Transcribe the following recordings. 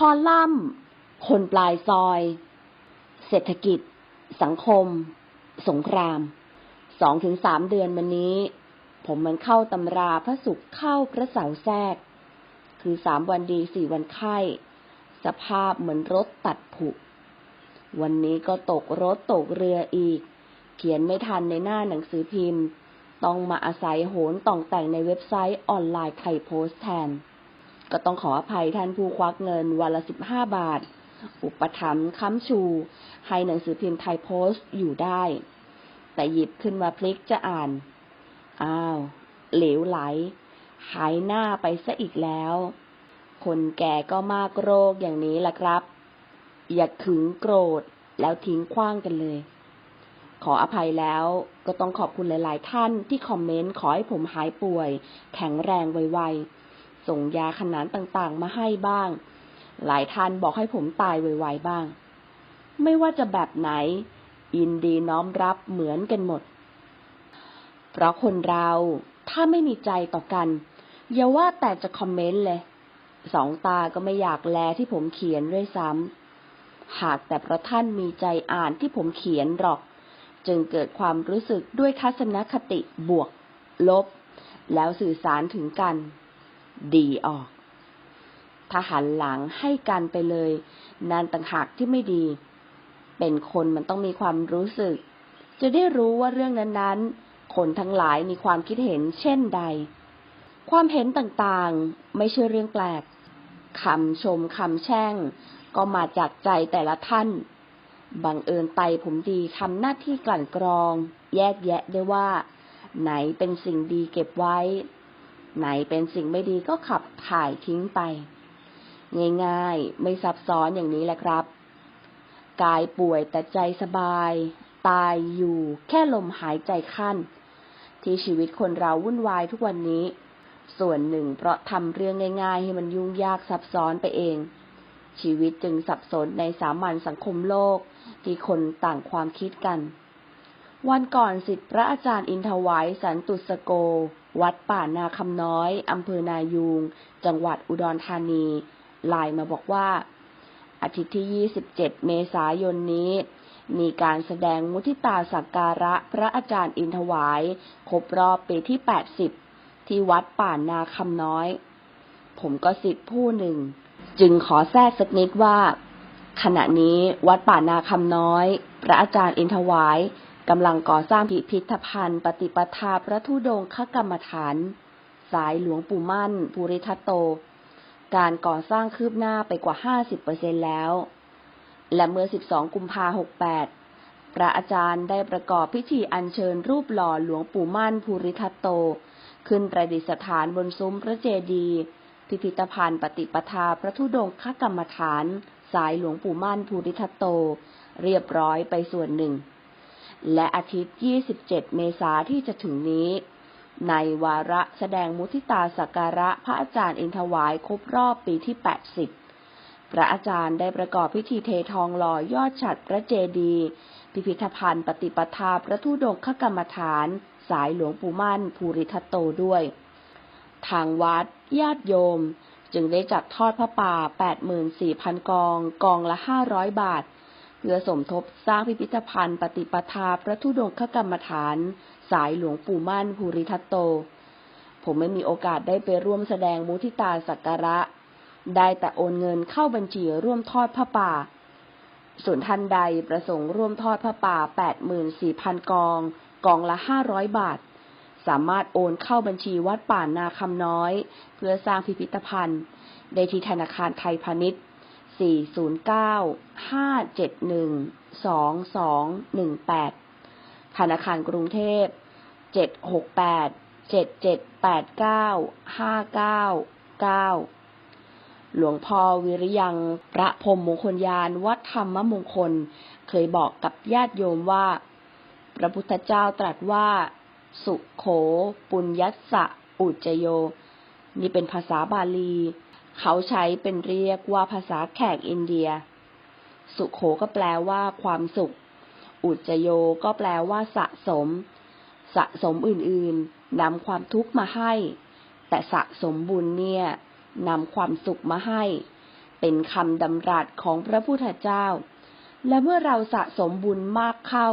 คอลัมน์ คนปลายซอย เศรษฐกิจ สังคม สงคราม สองถึงสามเดือนมานี้ ผมมันเข้าตำราพระศุกร์เข้าพระเสาแทรก คือสามวันดีสี่วันไข้ สภาพเหมือนรถตัดผุ วันนี้ก็ตกรถตกเรืออีก เขียนไม่ทันในหน้าหนังสือพิมพ์ ต้องมาอาศัยโหนต่องแต่งในเว็บไซต์ออนไลน์ไทยโพสแทน ก็ต้องขออภัยท่านผู้ควักเงินวันละสิบห้าบาท อุปถัมภ์ค้ำชู ให้หนังสือพิมพ์ไทยโพสต์อยู่ได้ แต่หยิบขึ้นมาพลิกจะอ่าน อ้าว เหลวไหล หายหน้าไปซะอีกแล้ว คนแก่ก็มากโรคอย่างนี้ล่ะครับ อย่าขึงโกรธแล้วทิ้งขว้างกันเลย ขออภัยแล้วก็ต้องขอบคุณหลาย ๆ ท่านที่คอมเมนต์ขอให้ผมหายป่วย แข็งแรงไวๆ ส่งยาขนานต่างๆ มาให้บ้าง หลายท่านบอกให้ผมตายไวๆบ้าง ไม่ว่าจะแบบไหนยินดีน้อมรับเหมือนกันหมด เพราะคนเราถ้าไม่มีใจต่อกัน อย่าว่าแต่จะคอมเมนต์เลย สองตาก็ไม่อยากแลที่ผมเขียนด้วยซ้ำ หากแต่พระท่านมีใจอ่านที่ผมเขียนหรอก จึงเกิดความรู้สึกด้วยทัศนคติบวก ลบ แล้วสื่อสารถึงกัน ดีออก ถ้าหันหลังให้กันไปเลยนันต่างหากที่ไม่ดี เป็นคนมันต้องมีความรู้สึก จะได้รู้ว่าเรื่องนั้นๆ คนทั้งหลายมีความคิดเห็นเช่นใด ความเห็นต่างๆ ไม่ใช่เรื่องแปลกคำชมคำแช่ง ก็มาจากใจแต่ละท่านบังเอิญไตผมดีทำหน้าที่กลั่นกรอง แยกแยะได้ว่า ไหนเป็นสิ่งดีเก็บไว้ ไหนเป็นสิ่งไม่ดีก็ขับถ่ายทิ้งไป ง่ายๆ ไม่ซับซ้อนอย่างนี้แหละครับ กายป่วยแต่ใจสบาย ตายอยู่แค่ลมหายใจขั้น ที่ชีวิตคนเราวุ่นวายทุกวันนี้ ส่วนหนึ่งเพราะทำเรื่องง่ายๆ ให้มันยุ่งยากซับซ้อนไปเอง ชีวิตจึงสับสนในสามัญสังคมโลกที่คนต่างความคิดกันวันก่อนสิทธิพระอาจารย์อินทวายสันตุสโก วัดป่านาคำน้อยอำเภอนายูง จังหวัดอุดรธานีไลน์มาบอกว่า อาทิตย์ที่ 27 เมษายนนี้ มีการแสดงมุทิตาสักการะพระอาจารย์อินทวาย ครบรอบปีที่ 80 ที่วัดป่านาคำน้อย ผมก็สิทธิ์ผู้หนึ่ง จึงขอแทรกสักนิดว่า ขณะนี้วัดป่านาคำน้อย พระอาจารย์อินทวาย กำลังก่อสร้างพิพิธภัณฑ์ ปฏิปทาพระธุดงคกรรมฐาน สายหลวงปู่มั่นภูริทัตโต การก่อสร้างคืบหน้าไปกว่า 50%แล้ว และเมื่อ 12 กุมภา68 พระอาจารย์ได้ประกอบพิธีอัญเชิญรูปหล่อหลวงปู่มั่นภูริทัตโต ขึ้นประดิษฐานบนซุ้มพระเจดีย์พิพิธภัณฑ์ปฏิปทาพระธุดงคกรรมฐาน สายหลวงปู่มั่นภูริทัตโต เรียบร้อยไปส่วนหนึ่ง และอาทิตย์ 27 เมษาที่จะถึงนี้ ในวาระแสดงมุทิตาสักการะพระอาจารย์อินทวายครบรอบปีที่ 80 พระอาจารย์ได้ประกอบพิธีเททองหล่อยอดฉัดพระเจดีย์พิพิธภัณฑ์ปฏิปทาพระธุดงคกรรมฐาน สายหลวงปู่มั่น ภูริทัตโตด้วย ทางวัด ญาติโยม จึงได้จัดทอดพระป่า 84,000 กอง กองละ 500 บาท เพื่อสมทบสร้างพิพิธภัณฑ์ปฏิปทาพระธุดงคกรรมฐาน สายหลวงปู่มั่นภูริทัตโต ผมไม่มีโอกาสได้ไปร่วมแสดงมุทิตาสักการะ ได้แต่โอนเงินเข้าบัญชีร่วมทอดพระป่า ส่วนท่านใดประสงค์ร่วมทอดพระป่า 84,000 กอง กองละ 500 บาท สามารถโอนเข้าบัญชีวัดป่านาคำน้อย เพื่อสร้างพิพิธภัณฑ์ได้ที่ธนาคารไทยพาณิชย์ 409-571-2218ธนาคารกรุงเทพ768-7789-599หลวงพ่อวิริยังพระพรมมงคลยานวัดธรรมมงคล เคยบอกกับญาติโยมว่า พระพุทธเจ้าตรัสว่า สุโข ปุญญัสสะอุจโย นี่เป็นภาษาบาลี เขาใช้เป็นเรียกว่าภาษาแขกอินเดีย สุโขก็แปลว่าความสุข อุจโยก็แปลว่าสะสม สะสมอื่นๆนำความทุกข์มาให้ แต่สะสมบุญเนี่ยนำความสุขมาให้ เป็นคำดำรัสของพระพุทธเจ้า และเมื่อเราสะสมบุญมากเข้า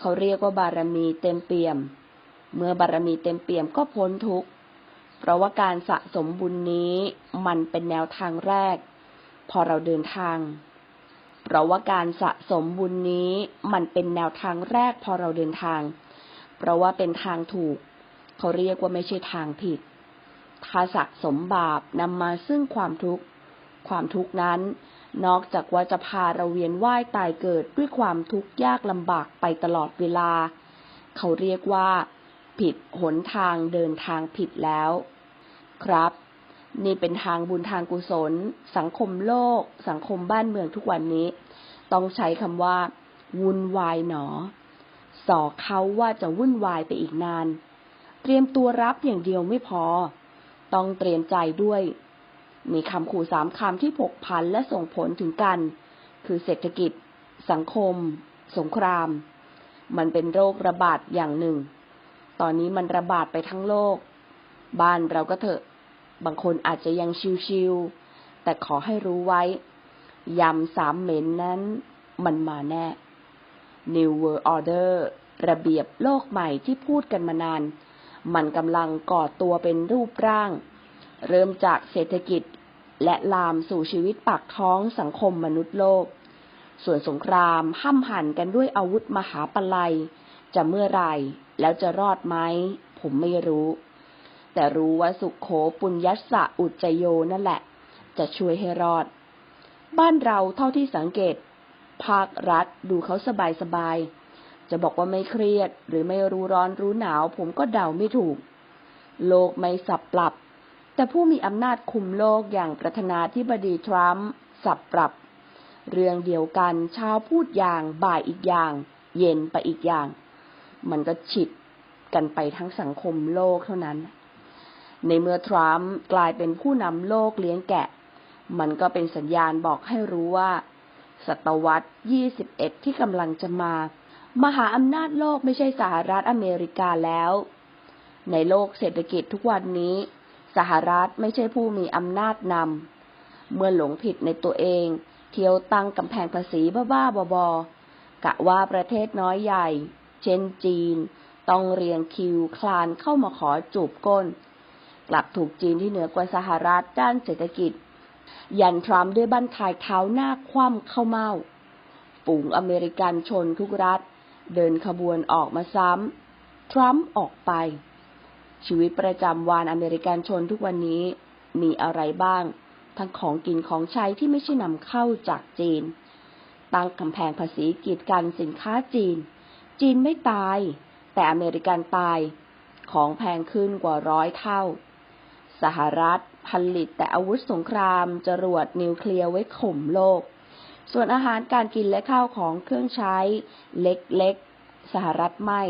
เขาเรียกว่าบารมีเต็มเปี่ยม เมื่อบารมีเต็มเปี่ยมก็พ้นทุกข์ เพราะว่าการสะสมบุญนี้มันเป็นแนวทางแรก พอเราเดินทาง เพราะว่าการสะสมบุญนี้มันเป็นแนวทางแรก พอเราเดินทาง เพราะว่าเป็นทางถูก เขาเรียกว่าไม่ใช่ทางผิด ถ้าสะสมบาปนำมาซึ่งความทุกข์ ความทุกข์นั้น นอกจากว่าจะพาเราเวียนว่ายตายเกิดด้วยความทุกข์ยากลำบากไปตลอดเวลา เขาเรียกว่า ผิดหนทางเดินทางผิดแล้ว ครับ นี่เป็นทางบุญทางกุศล สังคมโลก สังคมบ้านเมืองทุกวันนี้ ต้องใช้คำว่า วุ่นวายหนอ สอเขาว่าจะวุ่นวายไปอีกนาน เตรียมตัวรับอย่างเดียวไม่พอ ต้องเตรียมใจด้วย มีคำขู่สามคำที่ผกพันและส่งผลถึงกัน คือเศรษฐกิจ สังคม สงคราม มันเป็นโรคระบาดอย่างหนึ่ง ตอนนี้มันระบาดไปทั้งโลก บ้านเราก็เถอะ บางคนอาจจะยังชิวๆแต่ขอให้รู้ไว้ ยำสามเหม็นนั้นมันมาแน่ New World Order ระเบียบโลกใหม่ที่พูดกันมานาน มันกำลังก่อตัวเป็นรูปร่าง เริ่มจากเศรษฐกิจและลามสู่ชีวิตปากท้องสังคมมนุษย์โลก ส่วนสงครามห้ำหั่นกันด้วยอาวุธมหาปลัย จะเมื่อไรแล้วจะรอดไหมผมไม่รู้ แต่รู้ว่าสุขโขปุญยัสสะอุจจโยนั่นแหละ จะช่วยให้รอด บ้านเราเท่าที่สังเกต ภาครัฐดูเขาสบายสบาย จะบอกว่าไม่เครียดหรือไม่รู้ร้อนรู้หนาว ผมก็เดาไม่ถูก โลกไม่สับปรับ แต่ผู้มีอำนาจคุมโลกอย่างประธานาธิบดีทรัมป์สับปรับ เรื่องเดียวกันเช้าพูดอย่างบ่ายอีกอย่าง เย็นไปอีกอย่าง มันก็ฉิดกันไปทั้งสังคมโลกเท่านั้น ในเมื่อทรัมป์กลายเป็นผู้นำโลกเลี้ยงแกะ มันก็เป็นสัญญาณบอกให้รู้ว่า ศตวรรษ 21 ที่กำลังจะมา มหาอำนาจโลกไม่ใช่สหรัฐอเมริกาแล้ว ในโลกเศรษฐกิจทุกวันนี้ สหรัฐไม่ใช่ผู้มีอำนาจนำเมื่อหลงผิดในตัวเอง เที่ยวตั้งกำแพงภาษีบ้าๆบอๆกะว่าประเทศน้อยใหญ่ เช่นจีน ต้องเรียงคิวคลานเข้ามาขอจูบก้น กลับถูกจีนที่เหนือกว่าสหรัฐด้านเศรษฐกิจ ยันทรัมป์ด้วยบั้นทายเท้าหน้าคว่ำเข้าเมาฝูงอเมริกันชนทุกรัฐ เดินขบวนออกมาซ้ำ ทรัมป์ออกไป ชีวิตประจำวันอเมริกันชนทุกวันนี้มีอะไรบ้าง ทั้งของกินของใช้ที่ไม่ใช่นำเข้าจากจีน ตั้งกำแพงภาษีกีดกันสินค้าจีน จีนไม่ตาย แต่อเมริกันตาย ของแพงขึ้นกว่าร้อยเท่า สหรัฐผลิตแต่อาวุธสงคราม จรวดนิวเคลียร์ไว้ข่มโลก ส่วนอาหารการกินและข้าวของเครื่องใช้ เล็กๆ สหรัฐไม่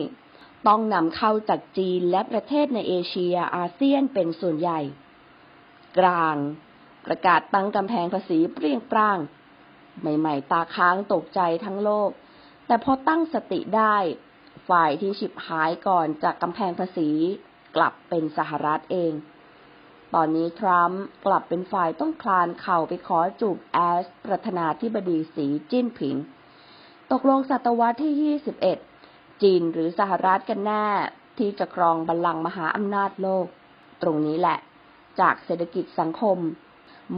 ต้องนำเข้าจากจีนและประเทศในเอเชียอาเซียนเป็นส่วนใหญ่ กลาง ประกาศตั้งกำแพงภาษีเปรี้ยงปร้าง ใหม่ๆ ตาค้างตกใจทั้งโลก แต่พอตั้งสติได้ ฝ่ายที่ฉิบหายก่อนจากกำแพงภาษีกลับเป็นสหรัฐเอง ตอนนี้ทรัมป์กลับเป็นฝ่ายต้องคลานเข่าไปขอจูบแอส ประธานาธิบดีสีจิ้นผิง ตกลงศตวรรษที่ 21 จีนหรือสหรัฐกันแน่ที่จะครองบัลลังก์มหาอำนาจโลก ตรงนี้แหละ จากเศรษฐกิจสังคม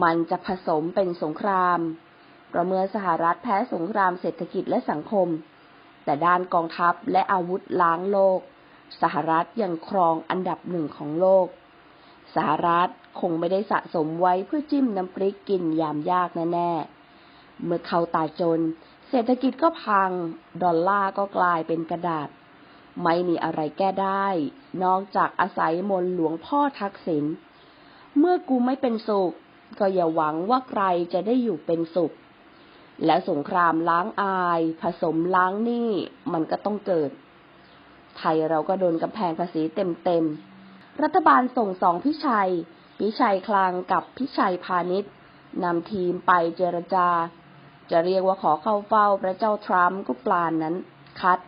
มันจะผสมเป็นสงคราม เราะเมื่อสหรัฐแพ้สงครามเศรษฐกิจและสังคม แต่ด้านกองทัพและอาวุธล้างโลก สหรัฐยังครองอันดับหนึ่งของโลก สหรัฐคงไม่ได้สะสมไว้เพื่อจิ้มน้ำพริกกินยามยากแน่ๆ เมื่อเขาตายจน เศรษฐกิจก็พัง ดอลลาร์ก็กลายเป็นกระดาษ ไม่มีอะไรแก้ได้ นอกจากอาศัยมนหลวงพ่อทักษิณ เมื่อกูไม่เป็นสุข ก็อย่าหวังว่าใครจะได้อยู่เป็นสุข และสงครามล้างอาย ผสมล้างหนี้มันก็ต้องเกิด ไทยเราก็โดนกำแพงภาษีเต็มๆ รัฐบาลส่งสองพิชัย พิชัยคลังกับพิชัยพาณิชย์นำทีมไปเจรจา จะเรียกว่าขอเข้าเฝ้าพระเจ้าทรัมป์ก็ปลานนั้นคัด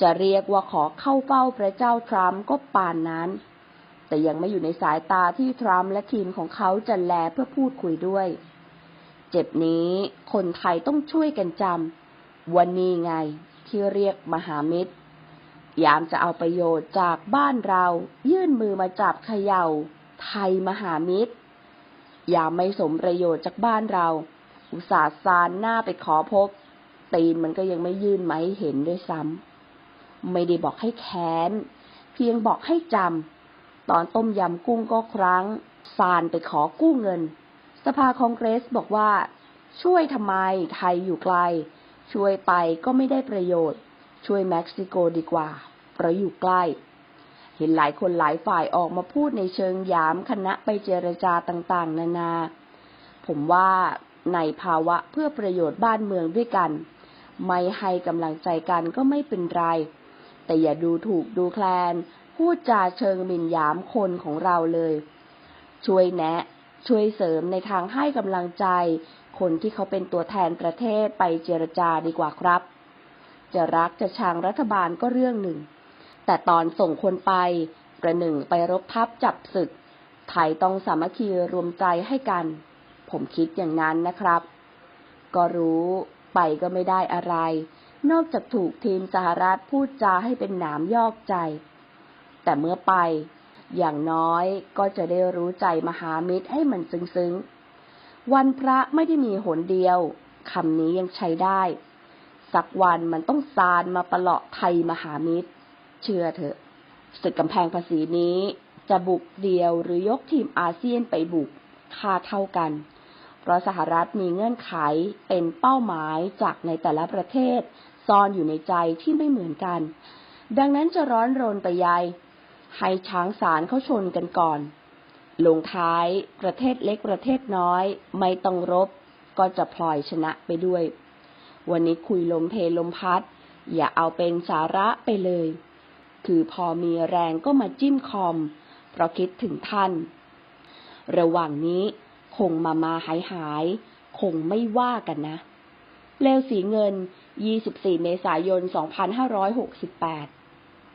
จะเรียกว่าขอเข้าเฝ้าพระเจ้าทรัมป์ก็ปานนั้น แต่ยังไม่อยู่ในสายตาที่ทรัมป์และทีมของเขาจะแลเพื่อพูดคุยด้วย เจ็บนี้คนไทยต้องช่วยกันจำวันนี้ไงที่เรียกมหามิตร ยามจะเอาประโยชน์จากบ้านเรา ยื่นมือมาจับเขยา่า ไทยมหามิตร ยามไม่สมประโยชน์จากบ้านเรา อุตส่าห์ซานหน้าไปขอพบ ตีนมันก็ยังไม่ยื่นมาให้เห็นด้วยซ้ำไม่ได้บอกให้แค้น เพียงบอกให้จำตอนต้มยำกุ้งก็ครั้งซานไปขอกู้เงิน สภาคองเกรสบอกว่า ช่วยทำไมไทยอยู่ไกล ช่วยไปก็ไม่ได้ประโยชน์ ช่วยเม็กซิโกดีกว่า เพราะอยู่ใกล้ เห็นหลายคนหลายฝ่ายออกมาพูดในเชิงยามคณะไปเจรจาต่างๆ นานา ผมว่าในภาวะเพื่อประโยชน์บ้านเมืองด้วยกัน ไม่ให้กำลังใจกันก็ไม่เป็นไร แต่อย่าดูถูกดูแคลน พูดจาเชิงหมิ่นยามคนของเราเลย ช่วยแนะ ช่วยเสริมในทางให้กำลังใจ คนที่เขาเป็นตัวแทนประเทศไปเจรจาดีกว่าครับ จะรักจะชังรัฐบาลก็เรื่องหนึ่ง แต่ตอนส่งคนไป ประหนึ่งไปรบทับจับศึก ไทยต้องสามัคคีรวมใจให้กัน ผมคิดอย่างนั้นนะครับ ก็รู้ไปก็ไม่ได้อะไร นอกจากถูกทีมสหรัฐพูดจาให้เป็นหนามยอกใจ แต่เมื่อไป อย่างน้อยก็จะได้รู้ใจมหามิตรให้มันซึ้งๆ วันพระไม่ได้มีหนเดียวคำนี้ยังใช้ได้ สักวันมันต้องซานมาประเลาะไทยมหามิตร เชื่อเถอะศึกกำแพงภาษีนี้ จะบุกเดียวหรือยกทีมอาเซียนไปบุกค่าเท่ากัน เพราะสหรัฐมีเงื่อนไขเป็นเป้าหมายจากในแต่ละประเทศ ซ่อนอยู่ในใจที่ไม่เหมือนกัน ดังนั้นจะร้อนรนไปยาย ให้ช้างสารเขาชนกันก่อน ลงท้ายประเทศเล็กประเทศน้อย ไม่ต้องรบ ก็จะพลอยชนะไปด้วย วันนี้คุยลมเพลมพัด อย่าเอาเป็นสาระไปเลย คือพอมีแรงก็มาจิ้มคอม เพราะคิดถึงท่าน ระหว่างนี้คงมามาหายหาย คงไม่ว่ากันนะเลวสีเงิน 24 เมษายน 2568